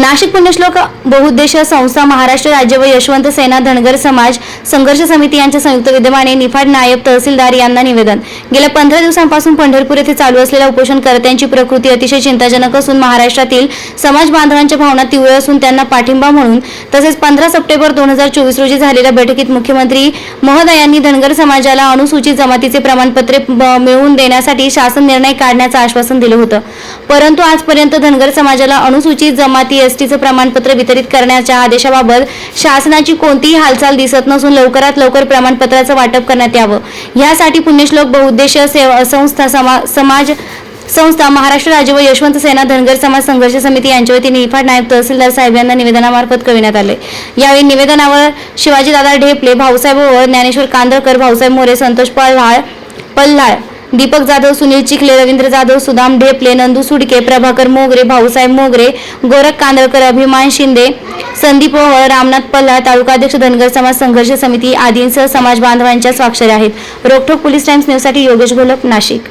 नाशिक पुण्यश्लोक बहुउद्देशीय संस्था महाराष्ट्र राज्य व यशवंत सेना धनगर समाज संघर्ष समिती यांच्या संयुक्त विद्यमाने निफाड नायब तहसीलदार यांना निवेदन. गेल्या पंधरा दिवसांपासून पंढरपूर येथे चालू असलेल्या उपोषणकर्त्यांची प्रकृती अतिशय चिंताजनक असून महाराष्ट्रातील समाज बांधवांच्या भावना तीव्र असून त्यांना पाठिंबा म्हणून तसेच पंधरा सप्टेंबर दोन हजार चोवीस रोजी झालेल्या बैठकीत मुख्यमंत्री महोदयांनी धनगर समाजाला अनुसूचित जमातीचे प्रमाणपत्रे मिळवून देण्यासाठी शासन निर्णय काढण्याचं आश्वासन दिलं होतं. परंतु आजपर्यंत धनगर समाजाला अनुसूचित जमाती एसटीचं प्रमाणपत्र वितरित करण्याच्या आदेशाबाबत शासनाची कोणतीही हालचाल दिसत नसून लवकरात लवकर प्रमाणपत्राचं वाटप करण्यात यावं. यासाठी पुण्यश्लोक बहुउद्देशीय सेवा संस्था समा- समाज संस्था महाराष्ट्र राज्य व यशवंत सेना धनगर समाज संघर्ष समिती यांच्या वतीने इफाड नायब तहसीलदार साहेब यांना निवेदनामार्फत कळविण्यात आले. यावेळी निवेदनावर शिवाजीदादा ढेपले भाऊसाहेब ओवळ ज्ञानेश्वर कांदळकर भाऊसाहेब मोरे संतोष पल्हाळ पल्हाळ दीपक जाधव सुनील चिखले रवींद्र जाधव सुदाम ढेपले नंदू सुडके प्रभाकर मोगरे भाऊसाहेब मोगरे गोरख कांदळकर अभिमान शिंदे संदीप ओहळ रामनाथ पल्ला तालुकाध्यक्ष धनगर समाज संघर्ष समिती आदींसह समाज बांधवांच्या स्वाक्षऱ्या आहेत. रोखोक पोलीस टाइम्स न्यूजसाठी योगेश घोलप नाशिक.